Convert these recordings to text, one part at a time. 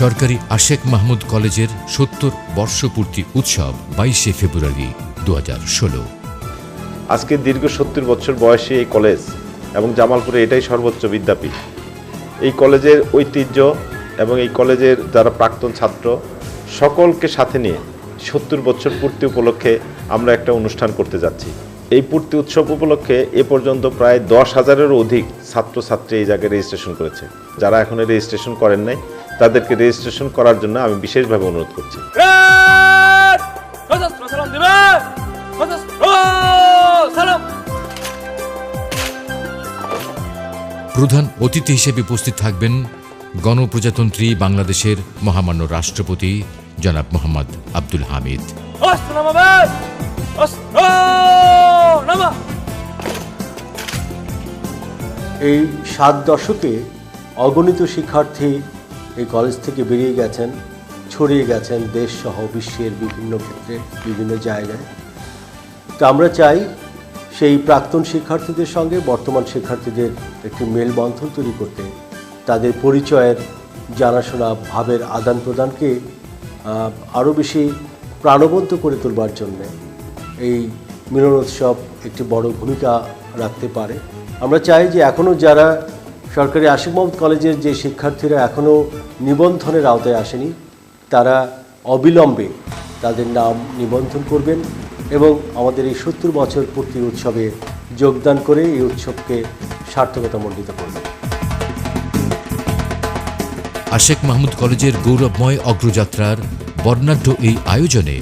সরকারি আশেক মাহমুদ কলেজের সত্তর বর্ষপূর্তি উৎসব বাইশে ফেব্রুয়ারি দু হাজার ষোলো। আজকে দীর্ঘ সত্তর বছর বয়সী এই কলেজ এবং জামালপুরে এটাই সর্বোচ্চ বিদ্যাপীঠ। এই কলেজের ঐতিহ্য এবং এই কলেজের যারা প্রাক্তন ছাত্র, সকলকে সাথে নিয়ে সত্তর বছর পূর্তি উপলক্ষে আমরা একটা অনুষ্ঠান করতে যাচ্ছি। এই পূর্তি উৎসব উপলক্ষে এ পর্যন্ত প্রায় দশ হাজারেরও অধিক ছাত্রছাত্রী এই জায়গায় রেজিস্ট্রেশন করেছে। যারা এখনও রেজিস্ট্রেশন করেন নাই তাদেরকে রেজিস্ট্রেশন করার জন্য আমি বিশেষভাবে অনুরোধ করছি। প্রধান অতিথি হিসেবে উপস্থিত থাকবেন গণপ্রজাতন্ত্রী বাংলাদেশের মহামান্য রাষ্ট্রপতি জনাব মোহাম্মদ আব্দুল হামিদ। এই সাত দশকে অগণিত শিক্ষার্থী এই কলেজ থেকে বেরিয়ে গেছেন, ছড়িয়ে গেছেন দেশ সহ বিশ্বের বিভিন্ন ক্ষেত্রে, বিভিন্ন জায়গায়। তো আমরা চাই সেই প্রাক্তন শিক্ষার্থীদের সঙ্গে, বর্তমান শিক্ষার্থীদের একটি মেলবন্ধন তৈরি করতে, তাদের পরিচয়ের জানাশোনা, ভাবের আদান প্রদানকে আরও বেশি প্রাণবন্ত করে তোলবার জন্যে এই মিলনোৎসব একটি বড় ভূমিকা রাখতে পারে। আমরা চাই যে এখনও যারা সরকারি আশিক মোহাম্মদ কলেজের যে শিক্ষার্থীরা এখনও নিবন্ধনের আওতায় আসেনি, তারা অবিলম্বে তাদের নাম নিবন্ধন করবেন এবং আমাদের এই সত্তর বছর পূর্তি উৎসবে যোগদান করে এই উৎসবকে সার্থকতামণ্ডিত করবেন। আশেক মাহমুদ কলেজের গৌরবময় অগ্রযাত্রার বর্ণাঢ্য এই আয়োজনে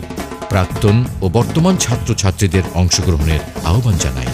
প্রাক্তন ও বর্তমান ছাত্রছাত্রীদের অংশগ্রহণের আহ্বান জানাই।